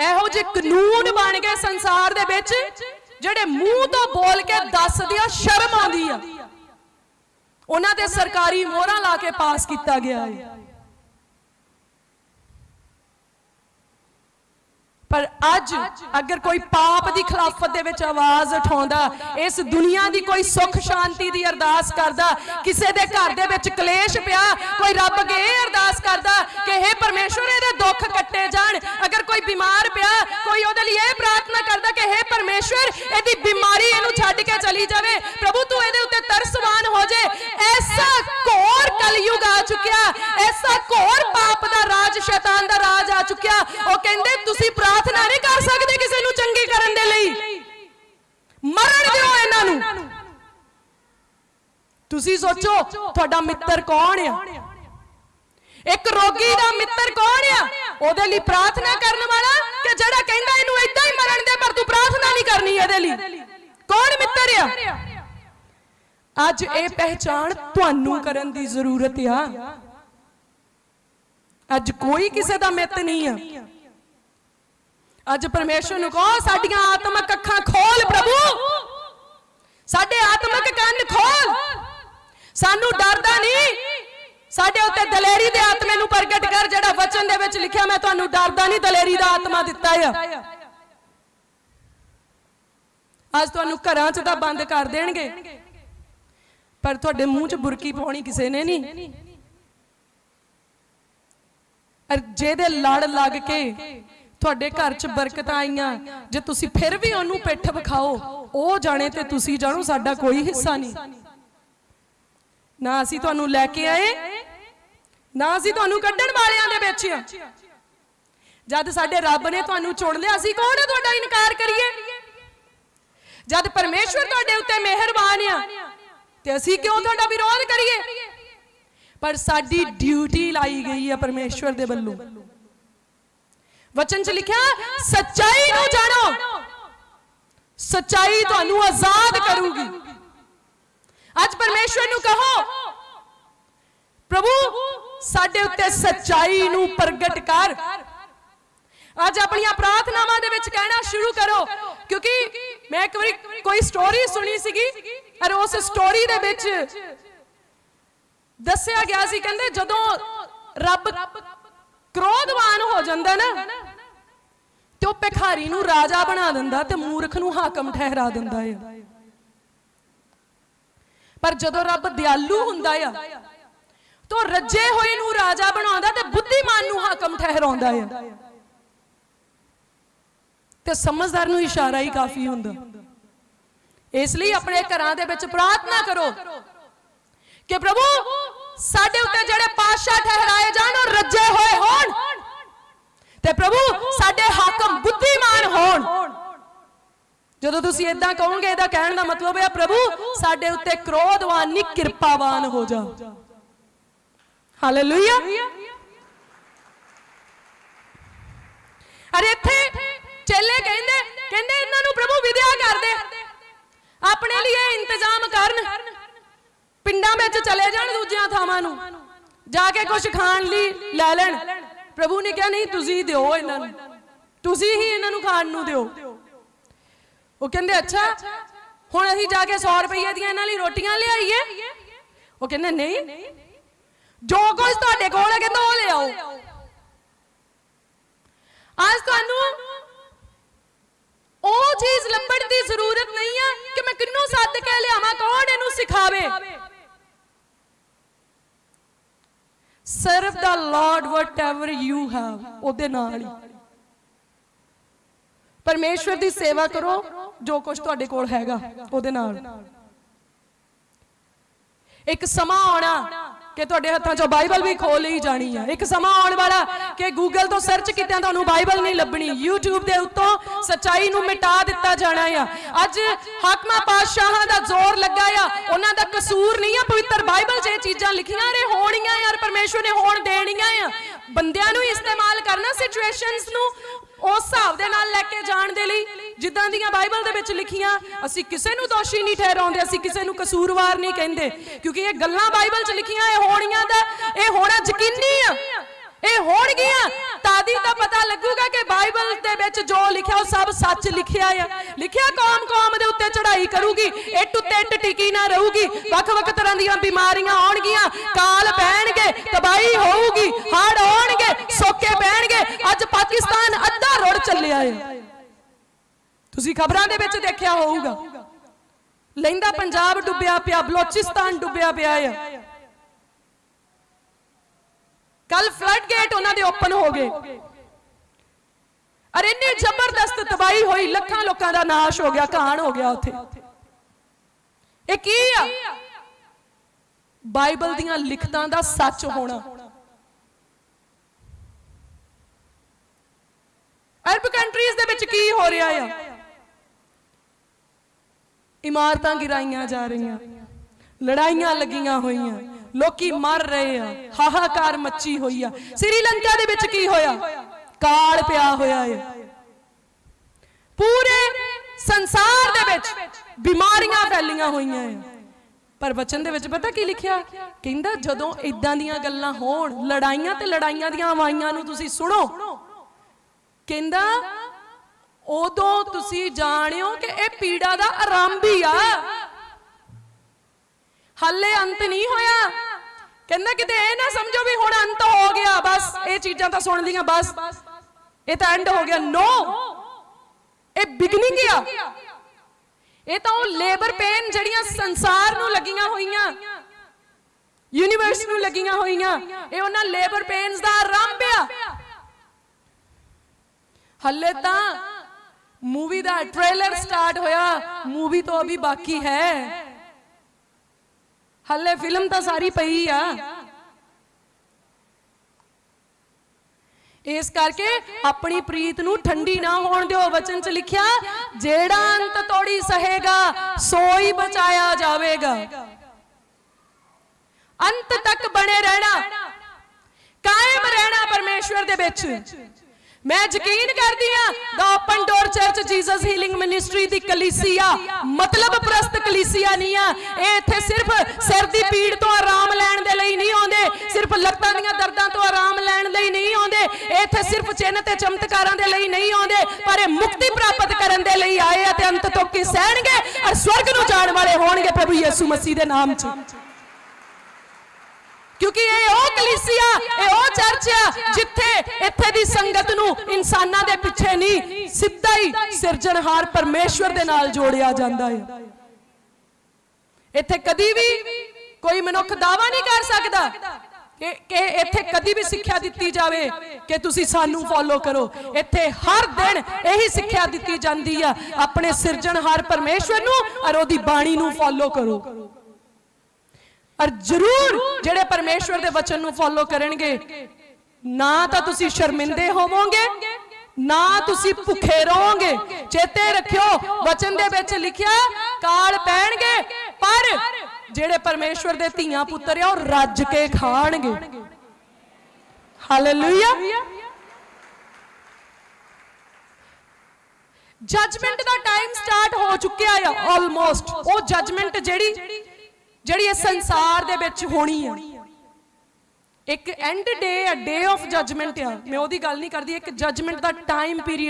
ਇਹੋ ਜਿਹੇ ਕਾਨੂੰਨ ਬਣ ਗਏ ਸੰਸਾਰ ਦੇ ਵਿੱਚ ਜਿਹੜੇ ਮੂੰਹ ਤੋਂ ਬੋਲ ਕੇ ਦੱਸਦੇ ਆ, ਸ਼ਰਮ ਆਉਂਦੀ ਆ। ਉਹਨਾਂ ਤੇ ਸਰਕਾਰੀ ਮੋਹਰਾਂ ਲਾ ਕੇ ਪਾਸ ਕੀਤਾ ਗਿਆ ਹੈ ਪਰ ਅੱਜ ਅਗਰ ਕੋਈ ਪਾਪ ਦੀ ਖਿਲਾਫਤ ਦੇ ਵਿੱਚ ਆਵਾਜ਼ ਉਠਾਉਂਦਾ ਇਸ ਦੁਨੀਆ ਦੀ ਕੋਈ ਸੁੱਖ ਸ਼ਾਂਤੀ ਦੀ ਅਰਦਾਸ ਕਰਦਾ ਕਿਸੇ ਦੇ ਘਰ ਦੇ ਵਿੱਚ ਕਲੇਸ਼ ਪਿਆ ਕੋਈ ਰੱਬ ਅੱਗੇ ਇਹ ਅਰਦਾਸ ਕਰਦਾ ਕਿ हे ਪਰਮੇਸ਼ਵਰ ਇਹਦੇ ਦੁੱਖ ਕੱਟੇ ਜਾਣ ਅਗਰ ਕੋਈ ਬਿਮਾਰ ਪਿਆ ਕੋਈ ਉਹਦੇ ਲਈ ਇਹ ਪ੍ਰਾਰਥਨਾ ਕਰਦਾ ਕਿ हे ਪਰਮੇਸ਼ਵਰ ਇਹਦੀ ਬਿਮਾਰੀ ਇਹਨੂੰ ਛੱਡ ਕੇ ਚਲੀ ਜਾਵੇ। ਪ੍ਰਭੂ ਤੂੰ ਇਹਦੇ ਉੱਤੇ ਤਰਸਵਾਨ ਹੋ ਜੇ ਐਸਾ ਘੋਰ ਕਲਯੁਗ ਆ ਚੁੱਕਿਆ ਐਸਾ ਘੋਰ ਪਾਪ ਦਾ ਰਾਜ ਸ਼ੈਤਾਨ ਦਾ ਰਾਜ ਆ ਚੁੱਕਿਆ ਉਹ ਕਹਿੰਦੇ ਤੁਸੀਂ ਪ੍ਰਾਰਥਨਾ ਨਹੀਂ ਕਰ ਸਕਦੇ ਕਿਸੇ ਨੂੰ ਚੰਗੀ ਕਰਨ ਦੇ ਲਈ। ਮਰਨ ਦਿਓ ਇਹਨਾਂ ਨੂੰ। ਤੁਸੀਂ ਸੋਚੋ, ਤੁਹਾਡਾ ਮਿੱਤਰ ਕੌਣ ਆ? ਇੱਕ ਰੋਗੀ ਦਾ ਮਿੱਤਰ ਕੌਣ ਆ? ਉਹਦੇ ਲਈ ਪ੍ਰਾਰਥਨਾ ਕਰਨ ਵਾਲਾ ਕਿ ਜਿਹੜਾ ਕਹਿੰਦਾ ਇਹਨੂੰ ਇਦਾਂ ਹੀ ਮਰਨ ਦੇ, ਪਰ ਤੂੰ ਪ੍ਰਾਰਥਨਾ ਨਹੀਂ ਕਰਨੀ ਇਹਦੇ ਲਈ? ਕੌਣ ਮਿੱਤਰ ਆ? ਅੱਜ ਇਹ ਪਹਿਚਾਣ ਤੁਹਾਨੂੰ ਕਰਨ ਦੀ ਜ਼ਰੂਰਤ ਆ। ਅੱਜ ਕੋਈ ਕਿਸੇ ਦਾ ਮਿੱਤ ਨਹੀਂ ਆ। ਅੱਜ ਪਰਮੇਸ਼ਰ ਨੂੰ ਕਹੋ, ਸਾਡੀਆਂ ਆਤਮਿਕ ਅੱਖਾਂ ਖੋਲ ਪ੍ਰਭੂ। ਸਾਡੇ ਆਤਮਿਕ ਕੰਨ ਖੋਲ। ਸਾਨੂੰ ਡਰਦਾ ਨਹੀਂ। ਸਾਡੇ ਉੱਤੇ ਦਲੇਰੀ ਦੇ ਆਤਮੇ ਨੂੰ ਪ੍ਰਗਟ ਕਰ, ਜਿਹੜਾ ਵਚਨ ਦੇ ਵਿੱਚ ਲਿਖਿਆ, ਮੈਂ ਤੁਹਾਨੂੰ ਡਰਦਾ ਨਹੀਂ, ਦਲੇਰੀ ਦਾ ਆਤਮਾ ਦਿੱਤਾ ਆ। ਅੱਜ ਤੁਹਾਨੂੰ ਘਰਾਂ 'ਚ ਤਾਂ ਬੰਦ ਕਰ ਦੇਣਗੇ। ਪਰ ਤੁਹਾਡੇ ਮੂੰਹ 'ਚ ਬੁਰਕੀ ਪਾਉਣੀ ਕਿਸੇ ਨੇ ਨਹੀਂ। ਅਰ ਜਿਹਦੇ ਲੜ ਲੱਗ ਕੇ ਤੁਹਾਡੇ ਘਰ 'ਚ ਬਰਕਤਾਂ ਆਈਆਂ। ਜੇ ਤੁਸੀਂ ਫਿਰ ਵੀ ਉਹਨੂੰ ਪਿੱਠ ਵਿਖਾਓ ਉਹ ਜਾਣੇ ਤੇ ਤੁਸੀਂ ਜਾਣੋ ਸਾਡਾ ਕੋਈ ਹਿੱਸਾ ਨਹੀਂ। ਨਾ ਅਸੀਂ ਤੁਹਾਨੂੰ ਲੈ ਕੇ ਆਏ ਨਾ ਅਸੀਂ ਤੁਹਾਨੂੰ ਕੱਢਣ ਵਾਲਿਆਂ ਦੇ ਵਿੱਚ ਆ। ਜਦ ਸਾਡੇ ਰੱਬ ਨੇ ਤੁਹਾਨੂੰ ਚੁਣ ਲਿਆ ਅਸੀਂ ਕੌਣ ਹੈ ਤੁਹਾਡਾ ਇਨਕਾਰ ਕਰੀਏ? ਜਦ ਪਰਮੇਸ਼ਵਰ ਤੁਹਾਡੇ ਉੱਤੇ ਮਿਹਰਬਾਨ ਆ ਤੇ ਅਸੀਂ ਕਿਉਂ ਤੁਹਾਡਾ ਵਿਰੋਧ ਕਰੀਏ? ਪਰ ਸਾਡੀ ਡਿਊਟੀ ਲਾਈ ਗਈ ਹੈ ਪਰਮੇਸ਼ਵਰ ਦੇ ਵੱਲੋਂ। ਵਚਨ 'ਚ ਲਿਖਿਆ ਸੱਚਾਈ ਨੂੰ ਜਾਣੋ ਸੱਚਾਈ ਤੁਹਾਨੂੰ ਆਜ਼ਾਦ ਕਰੂਗੀ ਅੱਜ ਪਰਮੇਸ਼ਵਰ ਨੂੰ ਕਹੋ ਪ੍ਰਭੂ ਸਾਡੇ ਉੱਤੇ ਸੱਚਾਈ ਨੂੰ ਪ੍ਰਗਟ ਕਰ ਅੱਜ ਆਪਣੀਆਂ ਪ੍ਰਾਰਥਨਾਵਾਂ ਦੇ ਵਿੱਚ ਕਹਿਣਾ ਸ਼ੁਰੂ ਕਰੋ ਕਿਉਂਕਿ ਮੈਂ ਇੱਕ ਵਾਰੀ ਕੋਈ ਸਟੋਰੀ ਸੁਣੀ ਸੀਗੀ ਔਰ ਉਸ ਸਟੋਰੀ ਦੇ ਵਿੱਚ ਦੱਸਿਆ ਗਿਆ ਸੀ ਕਹਿੰਦੇ ਜਦੋਂ ਰੱਬ ਕ੍ਰੋਧਵਾਨ ਹੋ ਜਾਂਦਾ ਨਾ, ਤੇ ਉਹ ਭਿਖਾਰੀ ਨੂੰ ਰਾਜਾ ਬਣਾ ਦਿੰਦਾ ਤੇ ਮੂਰਖ ਨੂੰ ਹਾਕਮ ਠਹਿਰਾ ਦਿੰਦਾ ਹੈ ਪਰ ਜਦੋਂ ਰੱਬ ਦਿਆਲੂ ਹੁੰਦਾ ਆ, ਤਾਂ ਰੱਜੇ ਹੋਏ ਨੂੰ ਰਾਜਾ ਬਣਾਉਂਦਾ ਤੇ ਬੁੱਧੀਮਾਨ ਨੂੰ ਹਾਕਮ ਠਹਿਰਾਉਂਦਾ ਆ। ਤੇ ਸਮਝਦਾਰ ਨੂੰ ਇਸ਼ਾਰਾ ਹੀ ਕਾਫੀ ਹੁੰਦਾ। ਇਸ ਲਈ ਆਪਣੇ ਘਰਾਂ ਦੇ ਵਿੱਚ ਪ੍ਰਾਰਥਨਾ ਕਰੋ ਕਿ ਪ੍ਰਭੂ ਸਾਡੇ ਉੱਤੇ ਜਿਹੜੇ ਪਾਤਸ਼ਾਹ ਠਹਿਰਾਏ ਜਾਣ, ਉਹ ਰੱਜੇ ਹੋਏ ਹੋਣ। ਤੇ ਪ੍ਰਭੂ, ਸਾਡੇ ਹਾਕਮ ਬੁੱਧੀਮਾਨ ਹੋਣ। ਜਦੋਂ ਤੁਸੀਂ ਇਦਾਂ ਕਹੋਗੇ, ਇਹਦਾ ਕਹਿਣ ਦਾ ਮਤਲਬ ਹੈ ਪ੍ਰਭੂ, ਸਾਡੇ ਉੱਤੇ ਕ੍ਰੋਧਵਾਨ ਨਹੀਂ ਕਿਰਪਾਵਾਨ ਹੋ ਜਾ। ਹਾਲੇਲੂਇਆ ਅਰੇ ਇੱਥੇ ਚੇਲੇ ਕਹਿੰਦੇ ਕਹਿੰਦੇ ਇਹਨਾਂ ਨੂੰ ਪ੍ਰਭੂ ਵਿਦਿਆ ਕਰ ਦੇ ਆਪਣੇ ਲਈ ਇਹ ਇੰਤਜ਼ਾਮ ਕਰਨ। ਪਿੰਡਾਂ ਵਿੱਚ ਚਲੇ ਜਾਣ ਦੂਜੀਆਂ ਥਾਵਾਂ ਨੂੰ। ਜਾ ਕੇ ਕੁਝ ਖਾਣ ਲਈ ਲੈ ਲੈਣ। ਪ੍ਰਭੂ ਨੇ ਕਿਹਾ, ਨਹੀਂ, ਤੁਸੀਂ ਦਿਓ ਇਹਨਾਂ ਨੂੰ। ਤੁਸੀਂ ਹੀ ਇਹਨਾਂ ਨੂੰ ਖਾਣ ਨੂੰ ਦਿਓ। ਉਹ ਕਹਿੰਦੇ, ਅੱਛਾ, ਹੁਣ ਅਸੀਂ ਜਾ ਕੇ 100 ਰੁਪਏ ਦੀਆਂ ਇਹਨਾਂ ਲਈ ਰੋਟੀਆਂ ਲਿਆਈਏ ਉਹ ਕਹਿੰਦੇ, ਨਹੀਂ। ਜੋ ਕੁਝ ਤੁਹਾਡੇ ਕੋਲ ਹੈ ਕਹਿੰਦਾ ਉਹ ਲਿਆਓ ਅੱਜ ਤੁਹਾਨੂੰ ਉਹ ਚੀਜ਼ ਲੱਭਣ ਦੀ ਜ਼ਰੂਰਤ ਨਹੀਂ ਹੈ ਕਿ ਮੈਂ ਕਿੰਨੂੰ ਸੱਦ ਕੇ ਲਿਆਵਾਂ ਕੌਣ ਇਹਨੂੰ ਸਿਖਾਵੇ serve the Lord whatever you have ਉਹਦੇ ਨਾਲ ਹੀ। ਪਰਮੇਸ਼ਵਰ ਦੀ ਸੇਵਾ ਕਰੋ, ਜੋ ਕੁਝ ਤੁਹਾਡੇ ਕੋਲ ਹੈਗਾ, ਉਹਦੇ ਨਾਲ। ਇੱਕ ਸਮਾਂ ਆਉਣਾ ਕਿ ਤੁਹਾਡੇ ਹੱਥਾਂ 'ਚੋਂ ਬਾਈਬਲ ਵੀ ਖੋਲ ਲਈ ਜਾਣੀ ਆ। ਇੱਕ ਸਮਾਂ ਆਉਣ ਵਾਲਾ ਕਿ ਗੂਗਲ ਤੋਂ ਸਰਚ ਕੀਤਿਆਂ ਤੁਹਾਨੂੰ ਬਾਈਬਲ ਨਹੀਂ ਲੱਭਣੀ। YouTube ਦੇ ਉੱਤੋਂ ਸੱਚਾਈ ਨੂੰ ਮਿਟਾ ਦਿੱਤਾ ਜਾਣਾ ਆ। ਅੱਜ ਹਾਕਮਾਂ ਪਾਤਸ਼ਾਹਾਂ ਦਾ ਜ਼ੋਰ ਲੱਗਾ ਆ। ਉਹਨਾਂ ਦਾ ਕਸੂਰ ਨਹੀਂ ਆ ਪਵਿੱਤਰ ਬਾਈਬਲ 'ਚ ਇਹ ਚੀਜ਼ਾਂ ਲਿਖੀਆਂ ਨੇ, ਹੋਣੀਆਂ ਯਾਰ ਪਰਮੇਸ਼ਵਰ ਨੇ ਹੋਣ ਦੇਣੀਆਂ ਆ। ਬੰਦਿਆਂ ਨੂੰ ਇਸਤੇਮਾਲ ਕਰਨਾ ਸਿਚੁਏਸ਼ਨਸ ਨੂੰ ਉਸ ਹਿਸਾਬ ਦੇ ਨਾਲ ਲੈ ਕੇ ਜਾਣ ਦੇ ਲਈ। ਜਿੱਦਾਂ ਦੀਆਂ ਬਾਈਬਲ ਦੇ ਵਿੱਚ ਲਿਖੀਆਂ, ਅਸੀਂ ਕਿਸੇ ਨੂੰ ਦੋਸ਼ੀ ਨਹੀਂ ਠਹਿਰਾਉਂਦੇ, ਅਸੀਂ ਕਿਸੇ ਨੂੰ ਕਸੂਰਵਾਰ ਨਹੀਂ ਕਹਿੰਦੇ। ਕਿਉਂਕਿ ਇਹ ਗੱਲਾਂ ਬਾਈਬਲ 'ਚ ਲਿਖੀਆਂ, ਇਹ ਹੋਣੀਆਂ ਦਾ ਇਹ ਹੋਣਾ ਯਕੀਨੀ ਆ। ਇਹ ਹੋਣਗੀਆਂ। ਤਾਦੀ ਤਾਂ ਪਤਾ ਲੱਗੂਗਾ ਕਿ ਬਾਈਬਲ ਦੇ ਵਿੱਚ ਸਭ ਸੱਚ ਲਿਖਿਆ ਆ। ਲਿਖਿਆ ਕੌਮ ਕੌਮ ਦੇ ਉੱਤੇ ਚੜ੍ਹਾਈ ਕਰੂਗੀ ਇੱਟ ਉੱਤੇ ਇੱਟ ਟਿਕੀ ਨਾ ਰਹੂਗੀ, ਵੱਖ-ਵੱਖ ਤਰ੍ਹਾਂ ਦੀਆਂ ਬਿਮਾਰੀਆਂ ਆਉਣਗੀਆਂ, ਕਾਲ ਪੈਣਗੇ, ਤਬਾਹੀ ਹੋਊਗੀ, ਹੜ ਆਉਣਗੇ, ਸੋਕੇ ਪੈਣਗੇ। ਅੱਜ ਪਾਕਿਸਤਾਨ ਅੱਧਾ ਰੁੜ ਚੱਲਿਆ ਹੈ ਤੁਸੀਂ ਖਬਰਾਂ ਦੇ ਵਿੱਚ ਦੇਖਿਆ ਹੋਊਗਾ। ਲੈਂਦਾ ਪੰਜਾਬ ਡੁੱਬਿਆ ਪਿਆ, ਬਲੋਚਿਸਤਾਨ ਡੁੱਬਿਆ ਪਿਆ ਹੈ ਕੱਲ ਫਲੱਡ ਗੇਟ ਉਹਨਾਂ ਦੇ ਓਪਨ ਹੋ ਗਏ। ਅਰੇ ਇੰਨੀ ਜ਼ਬਰਦਸਤ ਤਬਾਹੀ ਹੋਈ, ਲੱਖਾਂ ਲੋਕਾਂ ਦਾ ਨਾਸ਼ ਹੋ ਗਿਆ ਕਹਾਣ ਹੋ ਗਿਆ ਉੱਥੇ। ਇਹ ਕੀ ਆ? ਬਾਈਬਲ ਦੀਆਂ ਲਿਖਤਾਂ ਦਾ ਸੱਚ ਹੋਣਾ। ਅਰਬ ਕੰਟਰੀਜ਼ ਦੇ ਵਿੱਚ ਕੀ ਹੋ ਰਿਹਾ ਆ? ਇਮਾਰਤਾਂ ਗਿਰਾਈਆਂ ਜਾ ਰਹੀਆਂ। ਲੜਾਈਆਂ ਲੱਗੀਆਂ ਹੋਈਆਂ। ਲੋਕੀ ਮਰ ਰਹੇ ਆ। ਹਾਹਾਕਾਰ ਮੱਚੀ ਹੋਈ ਆ। ਸ੍ਰੀਲੰਕਾ ਦੇ ਵਿੱਚ ਕੀ ਹੋਇਆ? ਕਾਲ ਪਿਆ ਹੋਇਆ ਹੈ ਪੂਰੇ ਸੰਸਾਰ ਦੇ ਵਿੱਚ ਬਿਮਾਰੀਆਂ ਫੈਲੀਆਂ ਹੋਈਆਂ ਹੈ ਪਰ ਵਚਨ ਦੇ ਵਿੱਚ ਪਤਾ ਕੀ ਲਿਖਿਆ? ਕਹਿੰਦਾ ਜਦੋਂ ਇਦਾਂ ਦੀਆਂ ਗੱਲਾਂ ਹੋਣ, ਲੜਾਈਆਂ ਤੇ ਲੜਾਈਆਂ ਦੀਆਂ ਆਵਾਜ਼ਾਂ ਨੂੰ ਤੁਸੀਂ ਸੁਣੋ। ਕਹਿੰਦਾ ਉਦੋਂ ਤੁਸੀਂ ਜਾਣਿਓ ਕਿ ਇਹ ਪੀੜਾ ਦਾ ਆਰੰਭ ਹੀ ਆ। ਹੱਲੇ ਅੰਤ ਨਹੀਂ ਹੋਇਆ। ਕਹਿੰਦਾ ਕਿਤੇ ਇਹ ਨਾ ਸਮਝੋ ਵੀ ਹੁਣ ਅੰਤ ਹੋ ਗਿਆ, ਬਸ ਇਹ ਚੀਜ਼ਾਂ ਤਾਂ ਸੁਣ ਲੀਆਂ ਬਸ। ਇਹ ਤਾਂ ਐਂਡ ਹੋ ਗਿਆ। ਨੋ ਇਹ ਬਿਗਨਿੰਗ ਆ। ਇਹ ਤਾਂ ਉਹ ਲੇਬਰ ਪੇਨ ਜਿਹੜੀਆਂ ਸੰਸਾਰ ਨੂੰ ਲੱਗੀਆਂ ਹੋਈਆਂ ਯੂਨੀਵਰਸ ਨੂੰ ਲੱਗੀਆਂ ਹੋਈਆਂ, ਇਹ ਉਹਨਾਂ ਲੇਬਰ ਪੇਨਸ ਦਾ ਆਰੰਭ ਆ। ਹੱਲੇ ਤਾਂ ਮੂਵੀ ਦਾ ਟ੍ਰੇਲਰ ਸਟਾਰਟ ਹੋਇਆ। ਮੂਵੀ ਤੋਂ ਅਭੀ ਬਾਕੀ ਹੈ। ਹੱਲੇ ਫਿਲਮ ਤਾਂ ਸਾਰੀ ਪਈ ਆ। ਇਸ ਕਰਕੇ ਆਪਣੀ ਪ੍ਰੀਤ ਨੂੰ ਠੰਡੀ ਨਾ ਹੋਣ ਦਿਓ ਵਚਨ ਚ ਲਿਖਿਆ, ਜਿਹੜਾ ਅੰਤ ਤੋੜੀ ਸਹੇਗਾ, ਸੋਈ ਬਚਾਇਆ ਜਾਵੇਗਾ। ਅੰਤ ਤੱਕ ਬਣੇ ਰਹਿਣਾ, ਕਾਇਮ ਰਹਿਣਾ ਪਰਮੇਸ਼ਵਰ ਦੇ ਵਿੱਚ। ਮੈਂ ਯਕੀਨ ਕਰਦੀ ਆ ਦਾ open door church Jesus healing ministry ਦੀ ਕਲੀਸਿਆ ਮਤਲਬ ਪ੍ਰਸਤ ਕਲੀਸਿਆ ਨਹੀਂ ਆ। ਇਹ ਇੱਥੇ ਸਿਰਫ ਸਿਰ ਦੀ ਪੀੜ ਤੋਂ ਆਰਾਮ ਲੈਣ ਦੇ ਲਈ ਨਹੀਂ ਆਉਂਦੇ, ਸਿਰਫ ਲੱਤਾਂ ਦੀਆਂ ਦਰਦਾਂ ਤੋਂ ਆਰਾਮ ਲੈਣ ਲਈ ਨਹੀਂ ਆਉਂਦੇ ਇੱਥੇ ਸਿਰਫ ਚਿੰਨ ਤੇ ਚਮਤਕਾਰਾਂ ਦੇ ਲਈ ਨਹੀਂ ਆਉਂਦੇ, ਪਰ ਇਹ ਮੁਕਤੀ ਪ੍ਰਾਪਤ ਕਰਨ ਦੇ ਲਈ ਆਏ ਆ ਤੇ ਅੰਤ ਤੋਂ ਕੀ ਸਹਿਣਗੇ ਔਰ ਸਵਰਗ ਨੂੰ ਜਾਣ ਵਾਲੇ ਹੋਣਗੇ ਪ੍ਰਭੂ ਯਿਸੂ ਮਸੀਹ ਦੇ ਨਾਮ 'ਚ। ਕਿਉਂਕਿ ਇਹ ਉਹ ਕਲੀਸਿਆ, ਇਹ ਉਹ ਚਰਚ ਆ ਜਿੱਥੇ ਇੱਥੇ ਦੀ ਸੰਗਤ ਨੂੰ ਇਨਸਾਨਾਂ ਦੇ ਪਿੱਛੇ ਨਹੀਂ, ਸਿੱਧਾ ਹੀ ਸਿਰਜਣਹਾਰ ਪਰਮੇਸ਼ਵਰ ਦੇ ਨਾਲ ਜੋੜਿਆ ਜਾਂਦਾ ਹੈ। ਇੱਥੇ ਕਦੀ ਵੀ ਕੋਈ ਮਨੁੱਖ ਦਾਵਾ ਨਹੀਂ ਕਰ ਸਕਦਾ ਕਿ ਕਿ ਇੱਥੇ ਕਦੀ ਵੀ ਸਿੱਖਿਆ ਦਿੱਤੀ ਜਾਵੇ ਕਿ ਤੁਸੀਂ ਸਾਨੂੰ ਫੋਲੋ ਕਰੋ। ਇੱਥੇ ਹਰ ਦਿਨ ਇਹੀ ਸਿੱਖਿਆ ਦਿੱਤੀ ਜਾਂਦੀ ਆ, ਆਪਣੇ ਸਿਰਜਣਹਾਰ ਪਰਮੇਸ਼ਵਰ ਨੂੰ ਔਰ ਉਹਦੀ ਬਾਣੀ ਨੂੰ ਫੋਲੋ ਕਰੋ। ਔਰ ਜ਼ਰੂਰ ਜਿਹੜੇ ਪਰਮੇਸ਼ਵਰ ਦੇ ਵਚਨ ਨੂੰ ਫੋਲੋ ਕਰਨਗੇ ਨਾ ਤਾਂ ਤੁਸੀਂ ਸ਼ਰਮਿੰਦੇ ਹੋਵੋਗੇ ਨਾ ਤੁਸੀਂ ਭੁੱਖੇ ਰਹੋਗੇ ਚੇਤੇ ਰੱਖਿਓ ਵਚਨ ਦੇ ਵਿੱਚ ਲਿਖਿਆ ਕਾਲ ਪੈਣਗੇ ਪਰ ਜਿਹੜੇ ਪਰਮੇਸ਼ਵਰ ਦੇ ਧੀਆਂ ਪੁੱਤਰ ਆ ਉਹ ਰੱਜ ਕੇ ਖਾਣਗੇ। ਹਾਲੇਲੂਇਆ। ਜਜਮੈਂਟ ਦਾ ਟਾਈਮ ਸਟਾਰਟ ਹੋ ਚੁੱਕਿਆ ਆ ਆਲਮੋਸਟ ਉਹ ਜਜਮੈਂਟ ਜਿਹੜੀ ਜਿਹੜੀ ਇਸ ਸੰਸਾਰ ਦੇ ਵਿੱਚ ਹੋਣੀ ਆ। ਇੱਕ ਐਂਡ ਡੇ ਆ ਡੇ ਆਫ ਜਜਮੈਂਟ ਆ। ਮੈਂ ਉਹਦੀ ਗੱਲ ਨਹੀਂ ਕਰਦੀ, ਇੱਕ ਜਜਮੈਂਟ ਦਾ ਟਾਈਮ ਪੀਰੀਅਡ